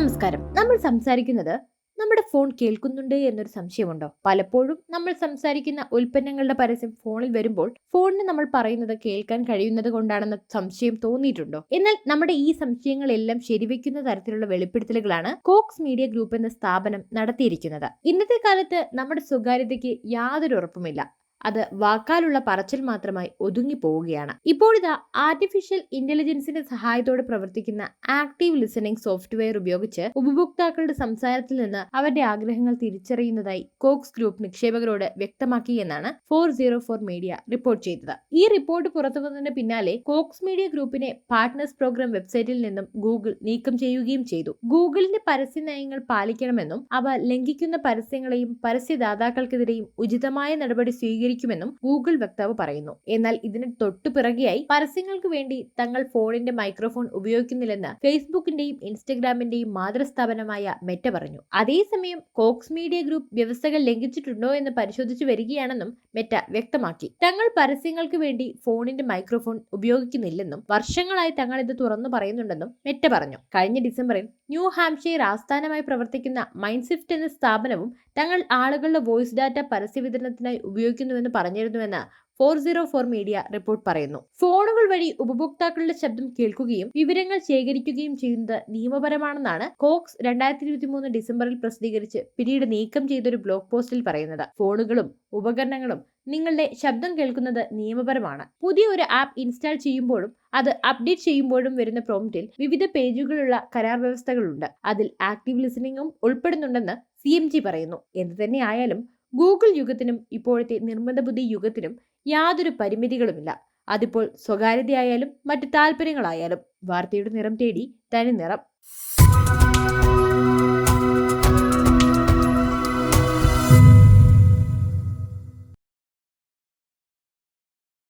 നമസ്കാരം. നമ്മൾ സംസാരിക്കുന്നത് നമ്മുടെ ഫോൺ കേൾക്കുന്നുണ്ട് എന്നൊരു സംശയമുണ്ടോ? പലപ്പോഴും നമ്മൾ സംസാരിക്കുന്ന ഉൽപ്പന്നങ്ങളുടെ പരസ്യം ഫോണിൽ വരുമ്പോൾ ഫോണിന് നമ്മൾ പറയുന്നത് കേൾക്കാൻ കഴിയുന്നത് കൊണ്ടാണെന്ന സംശയം തോന്നിയിട്ടുണ്ടോ? എന്നാൽ നമ്മുടെ ഈ സംശയങ്ങളെല്ലാം ശരിവെക്കുന്ന തരത്തിലുള്ള വെളിപ്പെടുത്തലുകളാണ് കോക്സ് മീഡിയ ഗ്രൂപ്പ് എന്ന സ്ഥാപനം നടത്തിയിരിക്കുന്നത്. ഇന്നത്തെ കാലത്ത് നമ്മുടെ സ്വകാര്യതയ്ക്ക് യാതൊരു ഉറപ്പുമില്ല. അത് വാക്കാലുള്ള പറച്ചിൽ മാത്രമായി ഒതുങ്ങി പോവുകയാണ്. ഇപ്പോഴിതാ ആർട്ടിഫിഷ്യൽ ഇന്റലിജൻസിന്റെ സഹായത്തോടെ പ്രവർത്തിക്കുന്ന ആക്റ്റീവ് ലിസണിംഗ് സോഫ്റ്റ്വെയർ ഉപയോഗിച്ച് ഉപഭോക്താക്കളുടെ സംസാരത്തിൽ നിന്ന് അവരുടെ ആഗ്രഹങ്ങൾ തിരിച്ചറിയുന്നതായി കോക്സ് ഗ്രൂപ്പ് നിക്ഷേപകരോട് വ്യക്തമാക്കി എന്നാണ് four zero four Media report ചെയ്തത്. ഈ റിപ്പോർട്ട് പുറത്തുവന്നതിന് പിന്നാലെ കോക്സ് മീഡിയ ഗ്രൂപ്പിനെ പാർട്ട്നേഴ്സ് പ്രോഗ്രാം വെബ്സൈറ്റിൽ നിന്നും ഗൂഗിൾ നീക്കം ചെയ്യുകയും ചെയ്തു. ഗൂഗിളിന്റെ പരസ്യ നയങ്ങൾ പാലിക്കണമെന്നും അവ ലംഘിക്കുന്ന പരസ്യങ്ങളെയും പരസ്യദാതാക്കൾക്കെതിരെയും ഉചിതമായ നടപടി സ്വീകരിക്കുമെന്നും ഗൂഗിൾ വക്താവ് പറയുന്നു. എന്നാൽ ഇതിന് തൊട്ടുപിറകെയായി പരസ്യങ്ങൾക്ക് വേണ്ടി തങ്ങൾ ഫോണിന്റെ മൈക്രോഫോൺ ഉപയോഗിക്കുന്നില്ലെന്ന് ഫേസ്ബുക്കിന്റെയും ഇൻസ്റ്റഗ്രാമിന്റെയും മാതൃസ്ഥാപനമായ മെറ്റ പറഞ്ഞു. അതേസമയം കോക്സ് മീഡിയ ഗ്രൂപ്പ് വ്യവസ്ഥകൾ ലംഘിച്ചിട്ടുണ്ടോ എന്ന് പരിശോധിച്ചു വരികയാണെന്നും മെറ്റ വ്യക്തമാക്കി. തങ്ങൾ പരസ്യങ്ങൾക്ക് വേണ്ടി ഫോണിന്റെ മൈക്രോഫോൺ ഉപയോഗിക്കുന്നില്ലെന്നും വർഷങ്ങളായി തങ്ങൾ ഇത് തുറന്നു പറയുന്നുണ്ടെന്നും മെറ്റ പറഞ്ഞു. കഴിഞ്ഞ ഡിസംബറിൽ ന്യൂ ഹാംഷെയർ ആസ്ഥാനമായി പ്രവർത്തിക്കുന്ന മൈൻഡ്സിഫ്റ്റ് എന്ന സ്ഥാപനവും തങ്ങൾ ആളുകളുടെ വോയിസ് ഡാറ്റ പരസ്യ വിതരണത്തിനായി ഉപയോഗിക്കുന്നുവെന്ന് പറഞ്ഞിരുന്നുവെന്ന് four zero four Media report പറയുന്നു. ഫോണുകൾ വഴി ഉപഭോക്താക്കളുടെ ശബ്ദം കേൾക്കുകയും വിവരങ്ങൾ ശേഖരിക്കുകയും ചെയ്യുന്നത് നിയമപരമാണെന്നാണ് കോക്സ് രണ്ടായിരത്തി ഇരുപത്തി മൂന്ന് ഡിസംബറിൽ പ്രസിദ്ധീകരിച്ച് പിന്നീട് നീക്കം ചെയ്തൊരു ബ്ലോഗ് പോസ്റ്റിൽ പറയുന്നത്. ഫോണുകളും ഉപകരണങ്ങളും നിങ്ങളുടെ ശബ്ദം കേൾക്കുന്നത് നിയമപരമാണ്. പുതിയ ഒരു ആപ്പ് ഇൻസ്റ്റാൾ ചെയ്യുമ്പോഴും അത് അപ്ഡേറ്റ് ചെയ്യുമ്പോഴും വരുന്ന പ്രോംപ്റ്റിൽ വിവിധ പേജുകളുള്ള കരാർ വ്യവസ്ഥകളുണ്ട്. അതിൽ ആക്റ്റീവ് ലിസണിംഗും ഉൾപ്പെടുന്നുണ്ടെന്ന് സി എം ജി പറയുന്നു. എന്ത് തന്നെ ആയാലും ഗൂഗിൾ യുഗത്തിനും ഇപ്പോഴത്തെ നിർമ്മിത ബുദ്ധി യുഗത്തിനും യാതൊരു പരിമിതികളുമില്ല. അതിപ്പോൾ സ്വകാര്യതയായാലും മറ്റ് താല്പര്യങ്ങളായാലും വാർത്തയുടെ നിറം തേടി തനി നിറം.